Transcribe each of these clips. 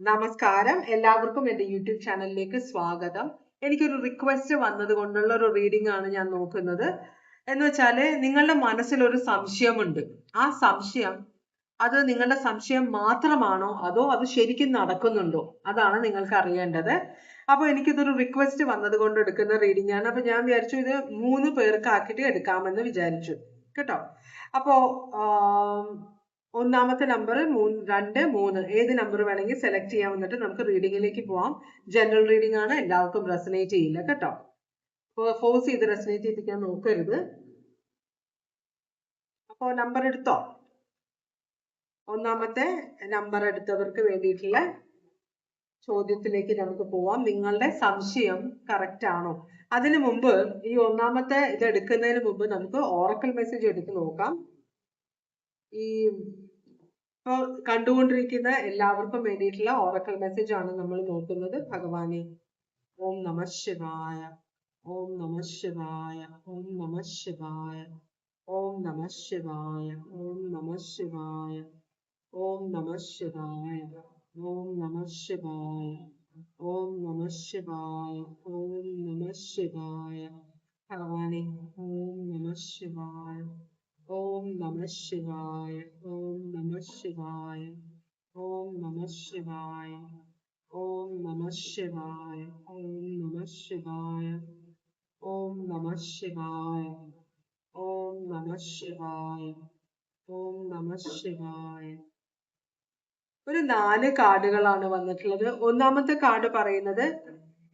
നമസ്കാരം. എല്ലാവർക്കും എന്റെ യൂട്യൂബ് ചാനലിലേക്ക് സ്വാഗതം. എനിക്കൊരു റിക്വസ്റ്റ് വന്നത് കൊണ്ടുള്ള ഒരു റീഡിംഗ് ആണ് ഞാൻ നോക്കുന്നത്. എന്ന് വെച്ചാൽ നിങ്ങളുടെ മനസ്സിൽ ഒരു സംശയമുണ്ട്. ആ സംശയം അത് നിങ്ങളുടെ സംശയം മാത്രമാണോ? അതോ അത് ശരിക്കും നടക്കുന്നുണ്ടോ? അതാണ് നിങ്ങൾക്ക് അറിയേണ്ടത്. അപ്പൊ എനിക്കിതൊരു റിക്വസ്റ്റ് വന്നത് കൊണ്ട് എടുക്കുന്ന റീഡിംഗ് ആണ്. അപ്പൊ ഞാൻ വിചാരിച്ചു ഇത് മൂന്ന് പേർക്ക് ആക്കിയിട്ട് എടുക്കാമെന്ന് വിചാരിച്ചു. കേട്ടോ? അപ്പോ ആം, ഒന്നാമത്തെ നമ്പർ മൂന്ന് രണ്ട് മൂന്ന്. ഏത് നമ്പർ വേണമെങ്കിൽ സെലക്ട് ചെയ്യാൻ വന്നിട്ട് നമുക്ക് റീഡിങ്ങിലേക്ക് പോവാം. ജനറൽ റീഡിംഗ് ആണ്. എല്ലാവർക്കും റെസനേറ്റ് ചെയ്യില്ല കേട്ടോ. ഫോഴ്സ് ചെയ്ത് റെസനേറ്റ് ചെയ്യിപ്പിക്കാൻ നോക്കരുത്. അപ്പോ നമ്പർ എടുത്തോ? ഒന്നാമത്തെ നമ്പർ എടുത്തവർക്ക് വേണ്ടിയിട്ടുള്ള ചോദ്യത്തിലേക്ക് നമുക്ക് പോവാം. നിങ്ങളുടെ സംശയം കറക്റ്റ് ആണോ? അതിനു മുമ്പ് ഈ ഒന്നാമത്തെ ഇത് എടുക്കുന്നതിന് മുമ്പ് നമുക്ക് ഓറക്കൽ മെസ്സേജ് എടുത്ത് നോക്കാം. ഈ ഇപ്പൊ കണ്ടുകൊണ്ടിരിക്കുന്ന എല്ലാവർക്കും വേണ്ടിയിട്ടുള്ള ഓറക്കൽ മെസ്സേജ് ആണ് നമ്മൾ നോക്കുന്നത് ഭഗവാനെ ഓം നമ ശിവായ ഓം നമ ശിവായ ഓം നമ ശിവായ ഓം നമ ശിവായ ഓം നമ ശിവായ ഓം നമ ശിവായ ഓം നമ ശിവായ ഓം നമ ശിവായ ഓം നമ ശിവായ ഭഗവാനെ ഓം നമ ശിവായ ഓം നമ ശിവായ ഓം നമ ശിവായ ഓം നമ ശിവായ ഓം നമ ശിവായ ഓം നമ ശിവായ ഓം നമ ശിവായ ഓം നമ ശിവായ ഓം നമ ശിവായ ഒരു നാല് കാർഡുകളാണ് വന്നിട്ടുള്ളത്. ഒന്നാമത്തെ കാർഡ് പറയുന്നത്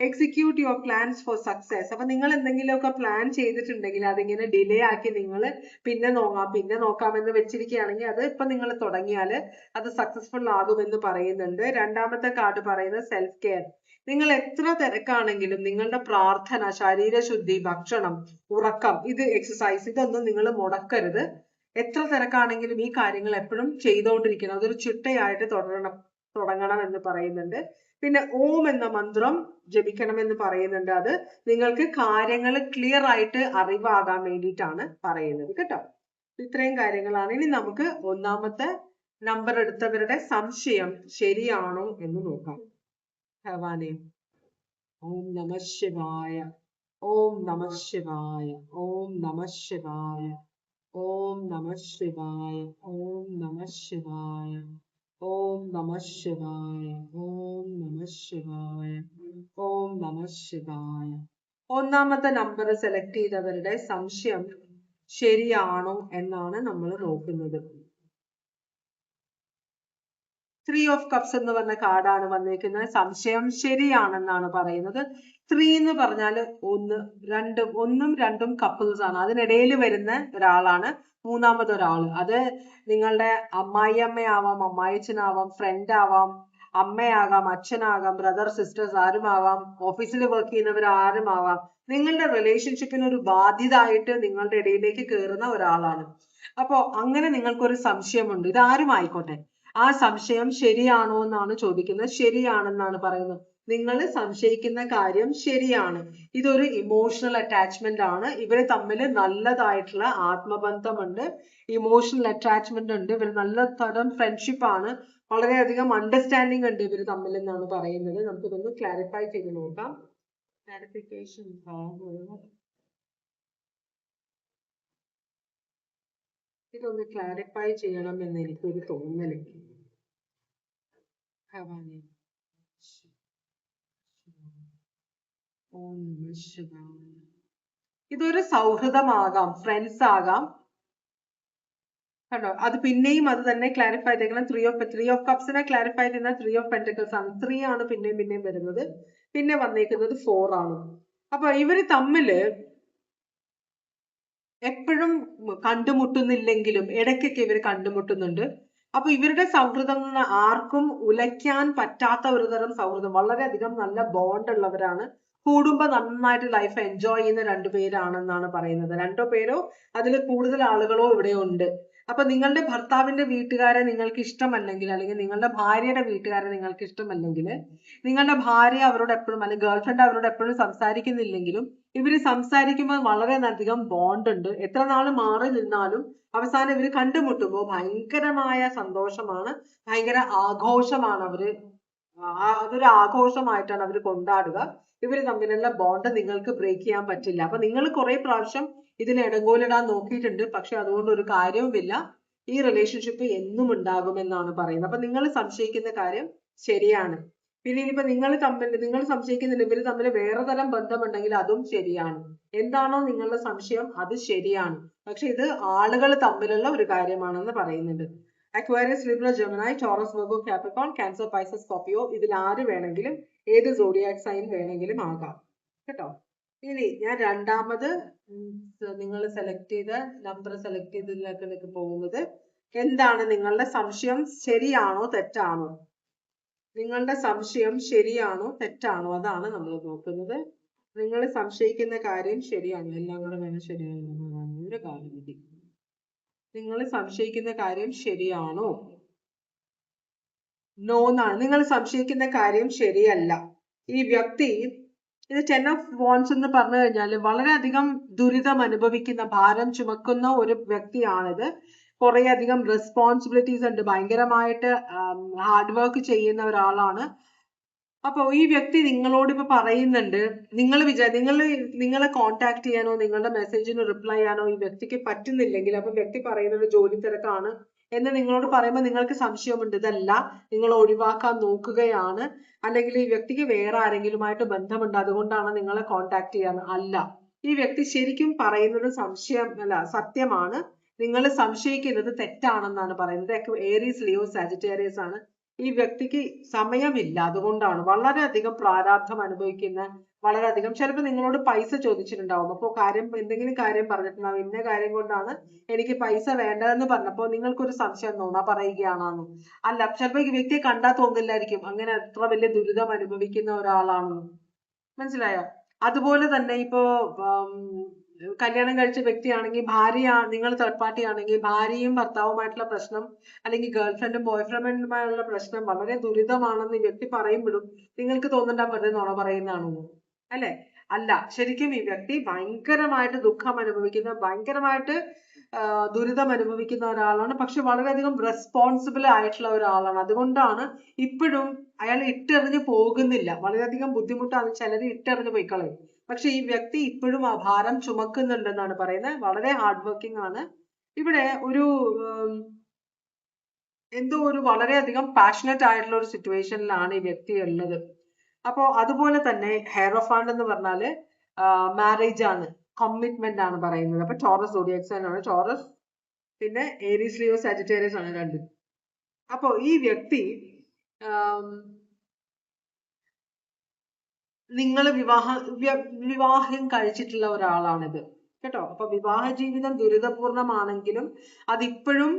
execute your plans for success അപ്പൊ നിങ്ങൾ എന്തെങ്കിലുമൊക്കെ പ്ലാൻ ചെയ്തിട്ടുണ്ടെങ്കിൽ അതിങ്ങനെ ഡിലേ ആക്കി നിങ്ങൾ പിന്നെ നോക്കാം. പിന്നെ നോക്കാമെന്ന് വെച്ചിരിക്കുകയാണെങ്കിൽ അത് ഇപ്പൊ നിങ്ങൾ തുടങ്ങിയാൽ അത് സക്സസ്ഫുൾ ആകുമെന്ന് പറയുന്നുണ്ട്. രണ്ടാമത്തെ കാർഡ് പറയുന്നത് സെൽഫ് കെയർ നിങ്ങൾ എത്ര തിരക്കാണെങ്കിലും നിങ്ങളുടെ പ്രാർത്ഥന ശരീരശുദ്ധി ഭക്ഷണം ഉറക്കം ഇത് എക്സസൈസ് ഇതൊന്നും നിങ്ങൾ മുടക്കരുത്. എത്ര തിരക്കാണെങ്കിലും ഈ കാര്യങ്ങൾ എപ്പോഴും ചെയ്തുകൊണ്ടിരിക്കണം. അതൊരു ചിട്ടയായിട്ട് തുടരണം തുടങ്ങണം എന്ന് പറയുന്നുണ്ട്. പിന്നെ ഓം എന്ന മന്ത്രം ജപിക്കണം എന്ന് പറയുന്നുണ്ട്. അത് നിങ്ങൾക്ക് കാര്യങ്ങൾ ക്ലിയർ ആയിട്ട് അറിവാകാൻ വേണ്ടിയിട്ടാണ് പറയുന്നത് കേട്ടോ. ഇത്രയും കാര്യങ്ങളാണ്. ഇനി നമുക്ക് ഒന്നാമത്തെ നമ്പർ എടുത്തവരുടെ സംശയം ശരിയാണോ എന്ന് നോക്കാം. ഭഗവാനെ ഓം നമ ശിവായ ഓം നമ ശിവായ ഓം നമ ശിവായ ഓം നമ ശിവായ ഓം നമ ശിവായ. ഓം നമ ശിവായ ഓം നമ ശിവായ ഓം നമ ശിവായ. ഒന്നാമത്തെ നമ്പർ സെലക്ട് ചെയ്തവരുടെ സംശയം ശരിയാണോ എന്നാണ് നമ്മൾ നോക്കുന്നത്. ത്രീ ഓഫ് കപ്സ് എന്ന് പറഞ്ഞ കാർഡാണ് വന്നിരിക്കുന്നത് സംശയം ശരിയാണെന്നാണ് പറയുന്നത്. ത്രീ എന്ന് പറഞ്ഞാൽ ഒന്ന് രണ്ട് ഒന്നും രണ്ടും കപ്പിൾസ് ആണ്. അതിനിടയിൽ വരുന്ന ഒരാളാണ് മൂന്നാമത് ഒരാൾ അത് നിങ്ങളുടെ അമ്മായി അമ്മയാവാം അമ്മായിച്ചനാവാം ഫ്രണ്ട് ആവാം അമ്മയാകാം അച്ഛനാകാം ബ്രദർ സിസ്റ്റേഴ്സ് ആരുമാവാം ഓഫീസിൽ വർക്ക് ചെയ്യുന്നവർ ആരുമാവാം. നിങ്ങളുടെ റിലേഷൻഷിപ്പിന് ഒരു ബാധ്യത ആയിട്ട് നിങ്ങളുടെ ഇടയിലേക്ക് കയറുന്ന ഒരാളാണ്. അപ്പോ അങ്ങനെ നിങ്ങൾക്കൊരു സംശയമുണ്ട്. ഇത് ആരും ആയിക്കോട്ടെ ആ സംശയം ശരിയാണോ എന്നാണ് ചോദിക്കുന്നത്. ശരിയാണെന്നാണ് പറയുന്നത്. നിങ്ങൾ സംശയിക്കുന്ന കാര്യം ശരിയാണ്. ഇതൊരു ഇമോഷണൽ അറ്റാച്ച്മെന്റ് ആണ്. ഇവർ തമ്മിൽ നല്ലതായിട്ടുള്ള ആത്മബന്ധമുണ്ട്. ഇമോഷണൽ അറ്റാച്ച്മെന്റ് ഉണ്ട്. ഇവർ നല്ല തരം ഫ്രണ്ട്ഷിപ്പ് ആണ്. വളരെയധികം അണ്ടർസ്റ്റാൻഡിങ് ഉണ്ട് ഇവർ തമ്മിൽ എന്നാണ് പറയുന്നത്. നമുക്ക് ഇതൊന്ന് ക്ലാരിഫൈ ചെയ്ത് നോക്കാം. ക്ലാരിഫിക്കേഷൻ ഇതൊന്ന് ക്ലാരിഫൈ ചെയ്യണം എന്ന് എനിക്കൊരു തോന്നൽ ഭഗവാനെ ഓം നമഃ ശിവായ. ഇതൊരു സൗഹൃദമാകാം ഫ്രണ്ട്സ് ആകാം. കണ്ടോ? അത് പിന്നെയും അത് തന്നെ ക്ലാരിഫൈ ചെയ്തേക്കണം. ത്രീ ഓഫ് ത്രീ ഓഫ് കപ്സിനെ ക്ലാരിഫൈ ചെയ്യുന്ന ത്രീ ഓഫ് പെന്റക്കിൾസ് ആണ്. ത്രീ ആണ് പിന്നെയും പിന്നെയും വരുന്നത്. പിന്നെ വന്നേക്കുന്നത് ഫോർ ആണ്. അപ്പൊ ഇവർ തമ്മിൽ എപ്പോഴും കണ്ടുമുട്ടുന്നില്ലെങ്കിലും ഇടയ്ക്കൊക്കെ ഇവർ കണ്ടുമുട്ടുന്നുണ്ട്. അപ്പൊ ഇവരുടെ സൗഹൃദം എന്ന് ആർക്കും ഉലയ്ക്കാൻ പറ്റാത്ത ഒരു തരം സൗഹൃദം. വളരെയധികം നല്ല ബോണ്ട് ഉള്ളവരാണ്. കൂടുമ്പോ നന്നായിട്ട് ലൈഫ് എൻജോയ് ചെയ്യുന്ന രണ്ടു പേരാണെന്നാണ് പറയുന്നത്. രണ്ടോ പേരോ അതിൽ കൂടുതൽ ആളുകളോ ഇവിടെ ഉണ്ട്. അപ്പൊ നിങ്ങളുടെ ഭർത്താവിന്റെ വീട്ടുകാരെ നിങ്ങൾക്ക് ഇഷ്ടമല്ലെങ്കിൽ അല്ലെങ്കിൽ നിങ്ങളുടെ ഭാര്യയുടെ വീട്ടുകാരെ നിങ്ങൾക്ക് ഇഷ്ടമല്ലെങ്കിൽ നിങ്ങളുടെ ഭാര്യ അവരോട് എപ്പോഴും അല്ലെങ്കിൽ ഗേൾഫ്രണ്ട് അവരോട് എപ്പോഴും സംസാരിക്കുന്നില്ലെങ്കിലും ഇവർ സംസാരിക്കുമ്പോൾ വളരെയധികം ബോണ്ട് ഉണ്ട്. എത്ര നാൾ മാറി നിന്നാലും അവസാനം ഇവർ കണ്ടുമുട്ടുമ്പോൾ ഭയങ്കരമായ സന്തോഷമാണ്. ഭയങ്കര ആഘോഷമാണ് അവർ. അതൊരു ആഘോഷമായിട്ടാണ് അവർ കൊണ്ടാടുക. ഇവർ തമ്മിലുള്ള ബോണ്ട് നിങ്ങൾക്ക് ബ്രേക്ക് ചെയ്യാൻ പറ്റില്ല. അപ്പൊ നിങ്ങൾ കുറെ പ്രാവശ്യം ഇതിൽ ഇടങ്കോലിടാൻ നോക്കിയിട്ടുണ്ട്. പക്ഷെ അതുകൊണ്ട് ഒരു കാര്യവുമില്ല. ഈ റിലേഷൻഷിപ്പ് എന്നും ഉണ്ടാകുമെന്നാണ് പറയുന്നത്. അപ്പൊ നിങ്ങൾ സംശയിക്കുന്ന കാര്യം ശരിയാണ്. പിന്നെ ഇനിയിപ്പോ നിങ്ങൾ തമ്മിൽ നിങ്ങൾ സംശയിക്കുന്നില്ല ഇവർ തമ്മിൽ വേറെ തരം ബന്ധമുണ്ടെങ്കിൽ അതും ശരിയാണ്. എന്താണോ നിങ്ങളുടെ സംശയം അത് ശരിയാണ്. പക്ഷെ ഇത് ആളുകൾ തമ്മിലുള്ള ഒരു കാര്യമാണെന്ന് പറയുന്നുണ്ട്. Aquarius Libra Gemini Taurus Virgo Capricorn Cancer Pisces Scorpio ഇതിൽ ആര് വേണമെങ്കിലും ഏത് സോഡിയാക് സൈൻ വേണമെങ്കിലും ആകാം. കേട്ടോ? ഇനി ഞാൻ രണ്ടാമത് നിങ്ങൾ സെലക്ട് ചെയ്ത നമ്പർ സെലക്ട് ചെയ്തതിലേക്ക് പോകുന്നത് എന്താണ് നിങ്ങളുടെ സംശയം ശരിയാണോ തെറ്റാണോ? നിങ്ങളുടെ സംശയം ശരിയാണോ തെറ്റാണോ അതാണ് നമ്മൾ നോക്കുന്നത്. നിങ്ങൾ സംശയിക്കുന്ന കാര്യം ശരിയാണ് എല്ലാം കൂടെ വേണം ശരിയാണോ ഒരു നിങ്ങൾ സംശയിക്കുന്ന കാര്യം ശരിയാണോ? നോ എന്നാണ്. നിങ്ങൾ സംശയിക്കുന്ന കാര്യം ശരിയല്ല. ഈ വ്യക്തി ഇത് ടെൻ ഓഫ് വോൺസ് എന്ന് പറഞ്ഞു കഴിഞ്ഞാൽ വളരെയധികം ദുരിതം അനുഭവിക്കുന്ന ഭാരം ചുമക്കുന്ന ഒരു വ്യക്തിയാണിത്. കുറെ അധികം റെസ്പോൺസിബിലിറ്റീസ് ഉണ്ട്. ഭയങ്കരമായിട്ട് ഹാർഡ് വർക്ക് ചെയ്യുന്ന ഒരാളാണ്. അപ്പോൾ ഈ വ്യക്തി നിങ്ങളോട് ഇപ്പൊ പറയുന്നുണ്ട് നിങ്ങൾ വിചാ നിങ്ങൾ നിങ്ങളെ കോണ്ടാക്ട് ചെയ്യാനോ നിങ്ങളുടെ മെസ്സേജിന് റിപ്ലൈ ചെയ്യാനോ ഈ വ്യക്തിക്ക് പറ്റുന്നില്ലെങ്കിൽ അപ്പൊ വ്യക്തി പറയുന്നത് ജോലി തിരക്കാണ് എന്ന് നിങ്ങളോട് പറയുമ്പോൾ നിങ്ങൾക്ക് സംശയമുണ്ട്. ഇതല്ല നിങ്ങൾ ഒഴിവാക്കാൻ നോക്കുകയാണ്. അല്ലെങ്കിൽ ഈ വ്യക്തിക്ക് വേറെ ആരെങ്കിലുമായിട്ട് ബന്ധമുണ്ട് അതുകൊണ്ടാണ് നിങ്ങളെ കോണ്ടാക്ട് ചെയ്യാൻ അല്ല ഈ വ്യക്തി ശരിക്കും പറയുന്നത് സംശയം അല്ല സത്യമാണ്. നിങ്ങൾ സംശയിക്കുന്നത് തെറ്റാണെന്നാണ് പറയുന്നത്. ഏരീസ് ലിയോ സാജിറ്റേറിയസ് ആണ്. ഈ വ്യക്തിക്ക് സമയമില്ല. അതുകൊണ്ടാണ് വളരെയധികം പ്രാരാബ്ധം അനുഭവിക്കുന്ന വളരെയധികം ചിലപ്പോൾ നിങ്ങളോട് പൈസ ചോദിച്ചിട്ടുണ്ടാവും. അപ്പോൾ കാര്യം എന്തെങ്കിലും കാര്യം പറഞ്ഞിട്ടുണ്ടാവും. ഇന്ന കാര്യം കൊണ്ടാണ് എനിക്ക് പൈസ വേണ്ടതെന്ന് പറഞ്ഞപ്പോൾ നിങ്ങൾക്കൊരു സംശയം നുണ പറയുകയാണെന്ന്. അല്ല ചിലപ്പോൾ ഈ വ്യക്തിയെ കണ്ടാൽ തോന്നില്ലായിരിക്കും. അങ്ങനെ അത്ര വലിയ ദുരിതം അനുഭവിക്കുന്ന ഒരാളാണെന്ന്. മനസ്സിലായോ? അതുപോലെ തന്നെ ഇപ്പോ കല്യാണം കഴിച്ച വ്യക്തിയാണെങ്കിൽ ഭാര്യ നിങ്ങൾ തേർഡ് പാർട്ടി ആണെങ്കിൽ ഭാര്യയും ഭർത്താവുമായിട്ടുള്ള പ്രശ്നം അല്ലെങ്കിൽ ഗേൾ ഫ്രണ്ടും ബോയ് ഫ്രണ്ടുമായുള്ള പ്രശ്നം വളരെ ദുരിതമാണെന്ന് ഈ വ്യക്തി പറയുമ്പോഴും നിങ്ങൾക്ക് തോന്നണ്ടാൻ വെറുതെ നുണ പറയുന്നതാണെന്ന് അല്ലെ? അല്ല. ശരിക്കും ഈ വ്യക്തി ഭയങ്കരമായിട്ട് ദുഃഖം അനുഭവിക്കുന്ന ഭയങ്കരമായിട്ട് ദുരിതം അനുഭവിക്കുന്ന ഒരാളാണ്. പക്ഷെ വളരെയധികം റെസ്പോൺസിബിൾ ആയിട്ടുള്ള ഒരാളാണ്. അതുകൊണ്ടാണ് ഇപ്പോഴും അയാൾ ഇട്ടെറിഞ്ഞ് പോകുന്നില്ല. വളരെയധികം ബുദ്ധിമുട്ടാണ് ചിലർ ഇട്ടെറിഞ്ഞ് പോയി കളയും പക്ഷെ ഈ വ്യക്തി ഇപ്പോഴും ആ ഭാരം ചുമക്കുന്നുണ്ടെന്നാണ് പറയുന്നത്. വളരെ ഹാർഡ് വർക്കിംഗ് ആണ്. ഇവിടെ ഒരു എന്തോ ഒരു വളരെയധികം പാഷനറ്റ് ആയിട്ടുള്ള ഒരു സിറ്റുവേഷനിലാണ് ഈ വ്യക്തി ഉള്ളത്. അപ്പോൾ അതുപോലെ തന്നെ ഹെയറോഫാണ്ട് എന്ന് പറഞ്ഞാൽ മാരേജ് ആണ്. കമ്മിറ്റ്മെന്റ് ആണ് പറയുന്നത്. അപ്പൊ ടോറസ് സോഡിയക് സൈൻ ആണ്. ടോറസ് പിന്നെ ഏരീസ് ലിയോ സാജിറ്റേറിയസ് ആണ് രണ്ടും. അപ്പോ ഈ വ്യക്തി നിങ്ങൾ വിവാഹ വിവാഹം കഴിച്ചിട്ടുള്ള ഒരാളാണിത്. കേട്ടോ? അപ്പൊ വിവാഹ ജീവിതം ദുരിതപൂർണമാണെങ്കിലും അതിപ്പോഴും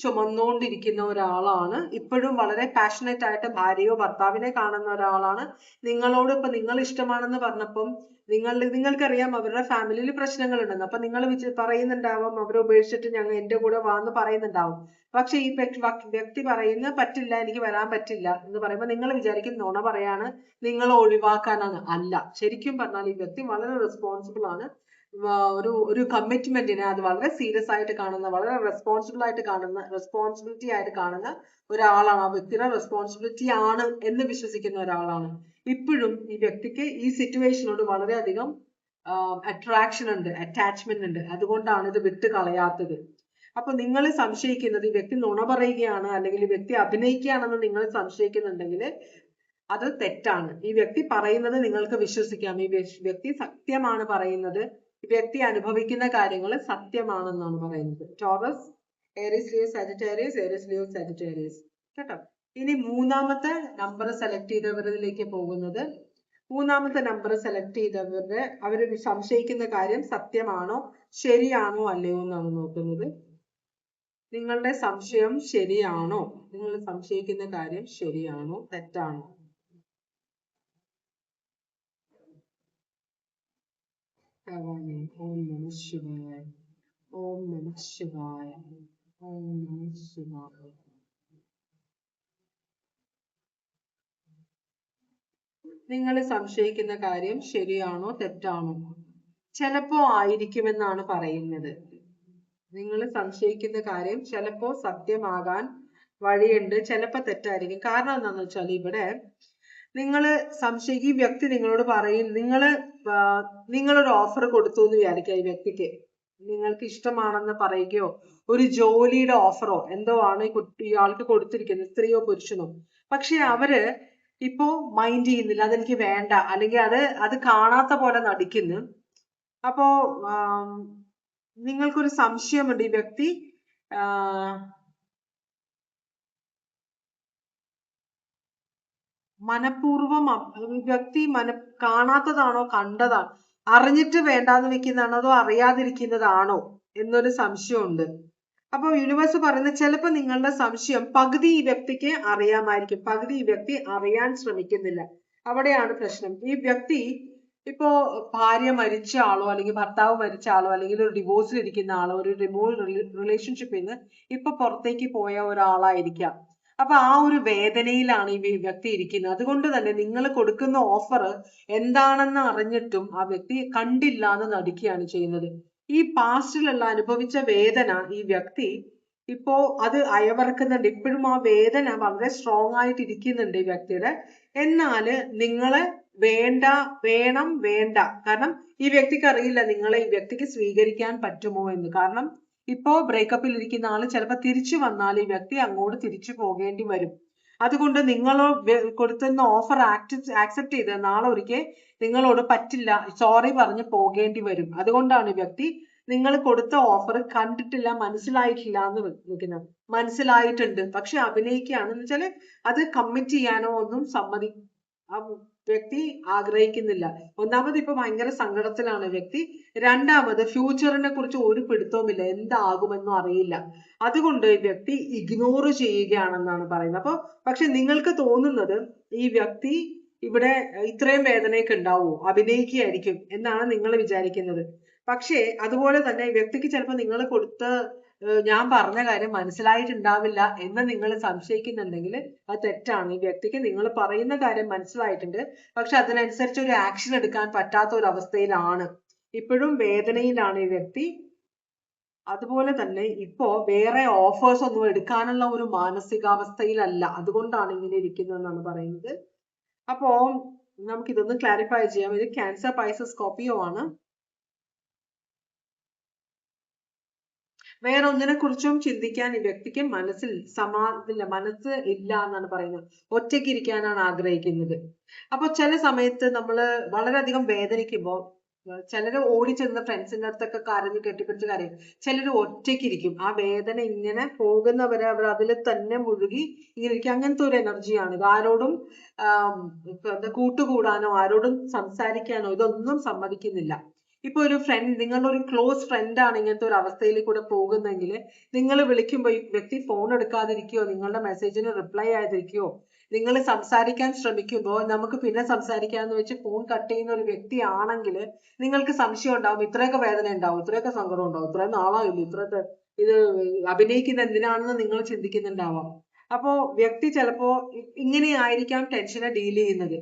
ചുമന്നുകൊണ്ടിരിക്കുന്ന ഒരാളാണ്. ഇപ്പോഴും വളരെ പാഷനേറ്റ് ആയിട്ട് ഭാര്യയോ ഭർത്താവിനെ കാണുന്ന ഒരാളാണ്. നിങ്ങളോട് ഇപ്പൊ നിങ്ങൾ ഇഷ്ടമാണെന്ന് പറഞ്ഞപ്പം നിങ്ങൾ നിങ്ങൾക്കറിയാം അവരുടെ ഫാമിലിയിൽ പ്രശ്നങ്ങൾ ഉണ്ടെന്ന് അപ്പൊ നിങ്ങൾ പറയുന്നുണ്ടാവും അവരെ ഉപേക്ഷിച്ചിട്ട് ഞങ്ങൾ എന്റെ കൂടെ വാന്ന് പറയുന്നുണ്ടാവും. പക്ഷെ ഈ വ്യക്തി പറയുന്ന പറ്റില്ല എനിക്ക് വരാൻ പറ്റില്ല എന്ന് പറയുമ്പോൾ നിങ്ങൾ വിചാരിക്കും നുണ പറയാണ് നിങ്ങൾ ഒഴിവാക്കാനാണ്. അല്ല ശരിക്കും പറഞ്ഞാൽ ഈ വ്യക്തി വളരെ റെസ്പോൺസിബിൾ ആണ്. ഒരു ഒരു കമ്മിറ്റ്മെന്റിനെ അത് വളരെ സീരിയസ് ആയിട്ട് കാണുന്ന വളരെ റെസ്പോൺസിബിൾ ആയിട്ട് കാണുന്ന റെസ്പോൺസിബിലിറ്റി ആയിട്ട് കാണുന്ന ഒരാളാണ്. ആ വ്യക്തിയുടെ റെസ്പോൺസിബിലിറ്റി ആണ് എന്ന് വിശ്വസിക്കുന്ന ഒരാളാണ്. ഇപ്പോഴും ഈ വ്യക്തിക്ക് ഈ സിറ്റുവേഷനോട് വളരെയധികം അട്രാക്ഷൻ ഉണ്ട് അറ്റാച്ച്മെന്റ് ഉണ്ട്. അതുകൊണ്ടാണ് ഇത് വിട്ട് കളയാത്തത്. അപ്പൊ നിങ്ങൾ സംശയിക്കുന്നത് ഈ വ്യക്തി നുണ പറയുകയാണ് അല്ലെങ്കിൽ ഈ വ്യക്തി അഭിനയിക്കുകയാണെന്ന് നിങ്ങൾ സംശയിക്കുന്നുണ്ടെങ്കിൽ അത് തെറ്റാണ്. ഈ വ്യക്തി പറയുന്നത് നിങ്ങൾക്ക് വിശ്വസിക്കാം. ഈ വ്യക്തി സത്യമാണ് പറയുന്നത്. വ്യക്തി അനുഭവിക്കുന്ന കാര്യങ്ങൾ സത്യമാണെന്നാണ് പറയുന്നത്. Taurus Aries Leo Sagittarius Aries Leo Sagittarius. കേട്ടോ? ഇനി മൂന്നാമത്തെ നമ്പർ സെലക്ട് ചെയ്തവരിലേക്ക് പോകുന്നത്. മൂന്നാമത്തെ നമ്പർ സെലക്ട് ചെയ്തവരുടെ അവർ സംശയിക്കുന്ന കാര്യം സത്യമാണോ ശരിയാണോ അല്ലയോ എന്നാണ് നോക്കുന്നത്. നിങ്ങളുടെ സംശയം ശരിയാണോ? നിങ്ങൾ സംശയിക്കുന്ന കാര്യം ശരിയാണോ തെറ്റാണോ? ഭഗവാനെ ഓം നമ ശിവായ ഓം നമ ശിവായ ഓം നമ ശിവായ നിങ്ങൾ സംശയിക്കുന്ന കാര്യം ശരിയാണോ തെറ്റാണോ? ചിലപ്പോ ആയിരിക്കുമെന്നാണ് പറയുന്നത്. നിങ്ങൾ സംശയിക്കുന്ന കാര്യം ചിലപ്പോ സത്യമാകാൻ വഴിയുണ്ട് ചിലപ്പോ തെറ്റായിരിക്കും. കാരണം എന്താണെന്ന് വെച്ചാൽ ഇവിടെ നിങ്ങൾ സംശയിക്കും വ്യക്തി നിങ്ങളോട് പറയും നിങ്ങൾ നിങ്ങളൊരു ഓഫർ കൊടുത്തു എന്ന് വിചാരിക്കുക ഈ വ്യക്തിക്ക്. നിങ്ങൾക്ക് ഇഷ്ടമാണെന്ന് പറയുകയോ ഒരു ജോലിയുടെ ഓഫറോ എന്തോ ആണ് ഈ കുട്ടി ഇയാൾക്ക് കൊടുത്തിരിക്കുന്നത് സ്ത്രീയോ പുരുഷനോ. പക്ഷെ അവർ ഇപ്പോ മൈൻഡ് ചെയ്യുന്നില്ല അതെനിക്ക് വേണ്ട അല്ലെങ്കിൽ അത് അത് കാണാത്ത പോലെ നടിക്കുന്നു. അപ്പോ നിങ്ങൾക്കൊരു സംശയമുണ്ട് ഈ വ്യക്തി ഈ വ്യക്തി മന കാണാത്തതാണോ കണ്ടതാണ്? അറിഞ്ഞിട്ട് വേണ്ടാന്ന് വെക്കുന്നതാണോ അതോ അറിയാതിരിക്കുന്നതാണോ എന്നൊരു സംശയമുണ്ട്. അപ്പൊ യൂണിവേഴ്സ് പറയുന്നത് ചിലപ്പോൾ നിങ്ങളുടെ സംശയം പകുതി ഈ വ്യക്തിക്ക് അറിയാമായിരിക്കും. പകുതി ഈ വ്യക്തി അറിയാൻ ശ്രമിക്കുന്നില്ല. അവിടെയാണ് പ്രശ്നം. ഈ വ്യക്തി ഇപ്പോ ഭാര്യ മരിച്ച ആളോ അല്ലെങ്കിൽ ഭർത്താവ് മരിച്ച ആളോ അല്ലെങ്കിൽ ഒരു ഡിവോഴ്സിൽ ഇരിക്കുന്ന ആളോ ഒരു റിമോ റിലേഷൻഷിപ്പിൽ നിന്ന് ഇപ്പൊ പുറത്തേക്ക് പോയ ഒരാളായിരിക്കാം. അപ്പൊ ആ ഒരു വേദനയിലാണ് ഈ വ്യക്തി ഇരിക്കുന്നത്. അതുകൊണ്ട് തന്നെ നിങ്ങൾ കൊടുക്കുന്ന ഓഫർ എന്താണെന്ന് അറിഞ്ഞിട്ടും ആ വ്യക്തി കണ്ടില്ല എന്ന് നടിക്കുകയാണ് ചെയ്യുന്നത്. ഈ പാസ്റ്റിലുള്ള അനുഭവിച്ച വേദന ഈ വ്യക്തി ഇപ്പോ അത് അയവർക്കുന്നുണ്ട് ഇപ്പോഴും ആ വേദന വളരെ സ്ട്രോങ് ആയിട്ട് ഇരിക്കുന്നുണ്ട് ഈ വ്യക്തിയുടെ. എന്നാൽ നിങ്ങളെ വേണ്ട വേണം വേണ്ട. കാരണം ഈ വ്യക്തിക്ക് അറിയില്ല നിങ്ങളെ ഈ വ്യക്തിക്ക് സ്വീകരിക്കാൻ പറ്റുമോ എന്ന്. കാരണം ഇപ്പോ ബ്രേക്കപ്പിൽ ഇരിക്കുന്ന ആൾ ചിലപ്പോൾ തിരിച്ചു വന്നാൽ ഈ വ്യക്തി അങ്ങോട്ട് തിരിച്ചു പോകേണ്ടി വരും. അതുകൊണ്ട് നിങ്ങൾ കൊടുത്തുന്ന ഓഫർ ആക്സെപ്റ്റ് ചെയ്ത് നാളെ ഒരിക്കൽ നിങ്ങളോട് പറ്റില്ല സോറി പറഞ്ഞ് പോകേണ്ടി വരും. അതുകൊണ്ടാണ് ഈ വ്യക്തി നിങ്ങൾ കൊടുത്ത ഓഫർ കണ്ടിട്ടില്ല മനസ്സിലായിട്ടില്ല എന്ന് നിൽക്കുന്നത്. മനസ്സിലായിട്ടുണ്ട്. പക്ഷെ അഭിനയിക്കുകയാണെന്ന് വെച്ചാൽ അത് കമ്മിറ്റ് ചെയ്യാനോ ഒന്നും സമ്മതി വ്യക്തി ആഗ്രഹിക്കുന്നില്ല. ഒന്നാമത് ഇപ്പൊ ഭയങ്കര സങ്കടത്തിലാണ് വ്യക്തി. രണ്ടാമത് ഫ്യൂച്ചറിനെ കുറിച്ച് ഒരു പിടുത്തവുമില്ല. എന്താകുമെന്നും അറിയില്ല. അതുകൊണ്ട് വ്യക്തി ഇഗ്നോർ ചെയ്യുകയാണെന്നാണ് പറയുന്നത്. അപ്പൊ പക്ഷെ നിങ്ങൾക്ക് തോന്നുന്നത് ഈ വ്യക്തി ഇവിടെ ഇത്രയും വേദനയൊക്കെ ഉണ്ടാവുമോ അഭിനയിക്കുകയായിരിക്കും എന്നാണ് നിങ്ങൾ വിചാരിക്കുന്നത്. പക്ഷേ അതുപോലെ തന്നെ വ്യക്തിക്ക് ചിലപ്പോൾ നിങ്ങൾ കൊടുത്ത ഞാൻ പറഞ്ഞ കാര്യം മനസ്സിലായിട്ടുണ്ടാവില്ല എന്ന് നിങ്ങൾ സംശയിക്കുന്നുണ്ടെങ്കിൽ അത് തെറ്റാണ്. ഈ വ്യക്തിക്ക് നിങ്ങൾ പറയുന്ന കാര്യം മനസ്സിലായിട്ടുണ്ട്. പക്ഷെ അതിനനുസരിച്ച് ഒരു ആക്ഷൻ എടുക്കാൻ പറ്റാത്ത ഒരു അവസ്ഥയിലാണ് ഇപ്പോഴും വേദനയിലാണ് ഈ വ്യക്തി. അതുപോലെ തന്നെ ഇപ്പോ വേറെ ഓഫേഴ്സ് ഒന്നും എടുക്കാനുള്ള ഒരു മാനസികാവസ്ഥയിലല്ല. അതുകൊണ്ടാണ് ഇങ്ങനെ ഇരിക്കുന്നതെന്നാണ് പറയുന്നത്. അപ്പോ നമുക്ക് ഇതൊന്ന് ക്ലാരിഫൈ ചെയ്യാം. ഇത് ക്യാൻസർ പൈസസ് കോപ്പിയോ ആണ്. വേറെ ഒന്നിനെ കുറിച്ചും ചിന്തിക്കാൻ ഈ വ്യക്തിക്ക് മനസ്സിൽ സമാ ഇതില്ല മനസ്സ് ഇല്ല എന്നാണ് പറയുന്നത്. ഒറ്റയ്ക്ക് ഇരിക്കാനാണ് ആഗ്രഹിക്കുന്നത്. അപ്പൊ ചില സമയത്ത് നമ്മൾ വളരെയധികം വേദനിക്കുമ്പോൾ ചിലര് ഓടി ചെന്ന് ഫ്രണ്ട്സിന്റെ അടുത്തൊക്കെ കരഞ്ഞ് കെട്ടിപ്പിടിച്ച് കരയും ചിലര് ഒറ്റയ്ക്ക് ഇരിക്കും. ആ വേദന ഇങ്ങനെ പോകുന്നവരെ അവർ അതിൽ തന്നെ മുഴുകി ഇങ്ങനെ ഇരിക്കും. അങ്ങനത്തെ ഒരു എനർജിയാണ് ഇത് ആരോടും കൂട്ടുകൂടാനോ ആരോടും സംസാരിക്കാനോ ഇതൊന്നും സമ്മതിക്കുന്നില്ല. ഇപ്പൊ ഒരു ഫ്രണ്ട് നിങ്ങളുടെ ഒരു ക്ലോസ് ഫ്രണ്ട് ആണ് ഇങ്ങനത്തെ ഒരു അവസ്ഥയിൽ കൂടെ പോകുന്നെങ്കിൽ നിങ്ങൾ വിളിക്കുമ്പോൾ വ്യക്തി ഫോൺ എടുക്കാതിരിക്കുകയോ നിങ്ങളുടെ മെസ്സേജിന് റിപ്ലൈ ആയതിരിക്കുകയോ നിങ്ങൾ സംസാരിക്കാൻ ശ്രമിക്കുമ്പോൾ നമുക്ക് പിന്നെ സംസാരിക്കാന്ന് വെച്ച് ഫോൺ കട്ട് ചെയ്യുന്ന ഒരു വ്യക്തി വ്യക്തിയാണെങ്കിൽ നിങ്ങൾക്ക് സംശയം ഉണ്ടാവും ഇത്രയൊക്കെ വേദന ഉണ്ടാവും ഇത്രയൊക്കെ സങ്കടം ഉണ്ടാവും ഇത്രയും നാളായില്ല ഇത്രയൊക്കെ ഇത് അഭിനയിക്കുന്ന എന്തിനാണെന്ന് നിങ്ങൾ ചിന്തിക്കുന്നുണ്ടാവാം. അപ്പോ വ്യക്തി ചിലപ്പോ ഇങ്ങനെ ആയിരിക്കാം ടെൻഷനെ ഡീൽ ചെയ്യുന്നത്.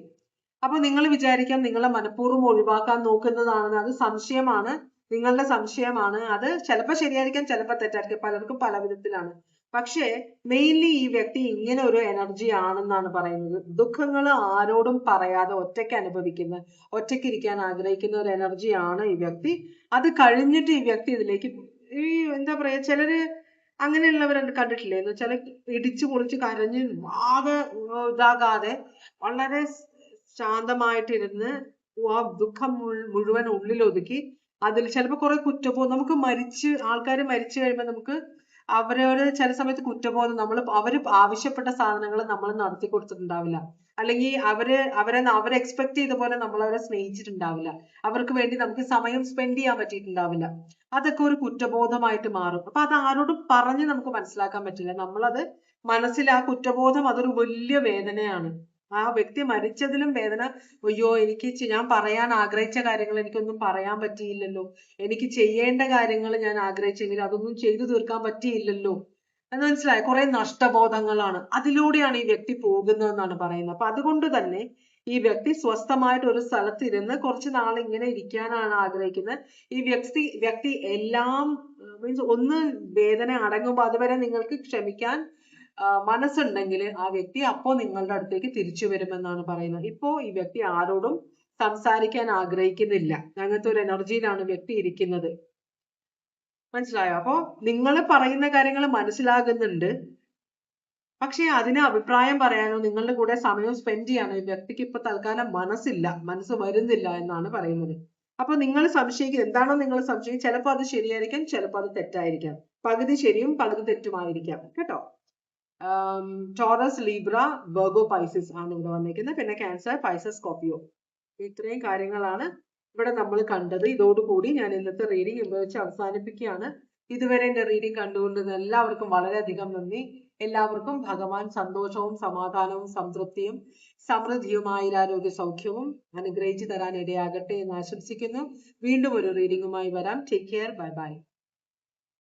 അപ്പൊ നിങ്ങൾ വിചാരിക്കാം നിങ്ങളെ മനഃപൂർവം ഒഴിവാക്കാൻ നോക്കുന്നതാണെന്ന്. അത് സംശയമാണ്. നിങ്ങളുടെ സംശയമാണ്. അത് ചിലപ്പോൾ ശരിയായിരിക്കാം ചിലപ്പോൾ തെറ്റായിരിക്കും. പലർക്കും പല വിധത്തിലാണ്. പക്ഷേ മെയിൻലി ഈ വ്യക്തി ഇങ്ങനെ ഒരു എനർജി ആണെന്നാണ് പറയുന്നത്. ദുഃഖങ്ങൾ ആരോടും പറയാതെ ഒറ്റയ്ക്ക് അനുഭവിക്കുന്ന ഒറ്റയ്ക്ക് ഇരിക്കാൻ ആഗ്രഹിക്കുന്ന ഒരു എനർജിയാണ് ഈ വ്യക്തി. അത് കഴിഞ്ഞിട്ട് ഈ വ്യക്തി ഇതിലേക്ക് ഈ എന്താ പറയാ ചിലര് അങ്ങനെയുള്ളവരുണ്ട് കണ്ടിട്ടില്ലേ? എന്ന് വെച്ചാൽ ഇടിച്ചു പൊളിച്ച് കരഞ്ഞ് ആകെ ഇതാകാതെ വളരെ ശാന്തമായിട്ടിരുന്ന് ആ ദുഃഖം മുഴു- മുഴുവൻ ഉള്ളിൽ ഒതുക്കി അതിൽ ചിലപ്പോൾ കുറെ കുറ്റബോധം നമുക്ക് മരിച്ച് ആൾക്കാർ മരിച്ചു കഴിയുമ്പോൾ നമുക്ക് അവരോട് ചില സമയത്ത് കുറ്റബോധം നമ്മൾ അവർ ആവശ്യപ്പെട്ട സാധനങ്ങൾ നമ്മൾ നടത്തി കൊടുത്തിട്ടുണ്ടാവില്ല. അല്ലെങ്കിൽ അവർ അവരെ അവരെ എക്സ്പെക്ട് ചെയ്ത പോലെ നമ്മൾ അവരെ സ്നേഹിച്ചിട്ടുണ്ടാവില്ല. അവർക്ക് വേണ്ടി നമുക്ക് സമയം സ്പെൻഡ് ചെയ്യാൻ പറ്റിയിട്ടുണ്ടാവില്ല. അതൊക്കെ ഒരു കുറ്റബോധമായിട്ട് മാറും. അപ്പൊ അത് ആരോടും പറഞ്ഞ് നമുക്ക് മനസ്സിലാക്കാൻ പറ്റില്ല. നമ്മളത് മനസ്സിൽ ആ കുറ്റബോധം അതൊരു വലിയ വേദനയാണ്. ആ വ്യക്തി മരിച്ചതിലും വേദന അയ്യോ എനിക്ക് ഞാൻ പറയാൻ ആഗ്രഹിച്ച കാര്യങ്ങൾ എനിക്കൊന്നും പറയാൻ പറ്റിയില്ലല്ലോ. എനിക്ക് ചെയ്യേണ്ട കാര്യങ്ങൾ ഞാൻ ആഗ്രഹിച്ചെങ്കിൽ അതൊന്നും ചെയ്തു തീർക്കാൻ പറ്റിയില്ലല്ലോ. എന്ന് മനസ്സിലായി? കുറെ നഷ്ടബോധങ്ങളാണ്. അതിലൂടെയാണ് ഈ വ്യക്തി പോകുന്നതെന്നാണ് പറയുന്നത്. അപ്പൊ അതുകൊണ്ട് തന്നെ ഈ വ്യക്തി സ്വസ്ഥമായിട്ട് ഒരു സ്ഥലത്ത് ഇരുന്ന് കുറച്ച് നാൾ ഇങ്ങനെ ഇരിക്കാനാണ് ആഗ്രഹിക്കുന്നത്. ഈ വ്യക്തി വ്യക്തി എല്ലാം മീൻസ് ഒന്ന് വേദന അടങ്ങുമ്പോൾ അതുവരെ നിങ്ങൾക്ക് ക്ഷമിക്കാൻ മനസ്സുണ്ടെങ്കിൽ ആ വ്യക്തി അപ്പോ നിങ്ങളുടെ അടുത്തേക്ക് തിരിച്ചു വരുമെന്നാണ് പറയുന്നത്. ഇപ്പോ ഈ വ്യക്തി ആരോടും സംസാരിക്കാൻ ആഗ്രഹിക്കുന്നില്ല. അങ്ങനത്തെ ഒരു എനർജിയിലാണ് വ്യക്തി ഇരിക്കുന്നത്. മനസ്സിലായോ? അപ്പോ നിങ്ങൾ പറയുന്ന കാര്യങ്ങൾ മനസ്സിലാകുന്നുണ്ട്. പക്ഷെ അതിന് അഭിപ്രായം പറയാനോ നിങ്ങളുടെ കൂടെ സമയം സ്പെൻഡ് ചെയ്യാനോ ഈ വ്യക്തിക്ക് ഇപ്പൊ തൽക്കാലം മനസ്സില്ല. മനസ്സ് വരുന്നില്ല എന്നാണ് പറയുന്നത്. അപ്പൊ നിങ്ങൾ സംശയിക്കുന്നത് എന്താണോ നിങ്ങൾ സംശയിക്കുന്നത് ചിലപ്പോൾ അത് ശരിയായിരിക്കാം ചിലപ്പോൾ അത് തെറ്റായിരിക്കാം. പകുതി ശരിയും പകുതി തെറ്റുമായിരിക്കാം. കേട്ടോ? ടോറസ് ലീബ്ര ബർഗോ പൈസസ് ആണ് ഇവിടെ വന്നിരിക്കുന്നത്. പിന്നെ ക്യാൻസർ പൈസസ് സ്കോപ്പിയോ ഇത്രയും കാര്യങ്ങളാണ് ഇവിടെ നമ്മൾ കണ്ടത്. ഇതോടുകൂടി ഞാൻ ഇന്നത്തെ റീഡിംഗ് ഇവിടെ വെച്ച് അവസാനിപ്പിക്കുകയാണ്. ഇതുവരെ എന്റെ റീഡിംഗ് കണ്ടുകൊണ്ടിരുന്ന എല്ലാവർക്കും വളരെയധികം നന്ദി. എല്ലാവർക്കും ഭഗവാൻ സന്തോഷവും സമാധാനവും സംതൃപ്തിയും സമൃദ്ധിയുമായ ആരോഗ്യ സൗഖ്യവും അനുഗ്രഹിച്ചു തരാൻ ഇടയാകട്ടെ എന്ന് ആശംസിക്കുന്നു. വീണ്ടും ഒരു റീഡിംഗുമായി വരാം. Take care bye bye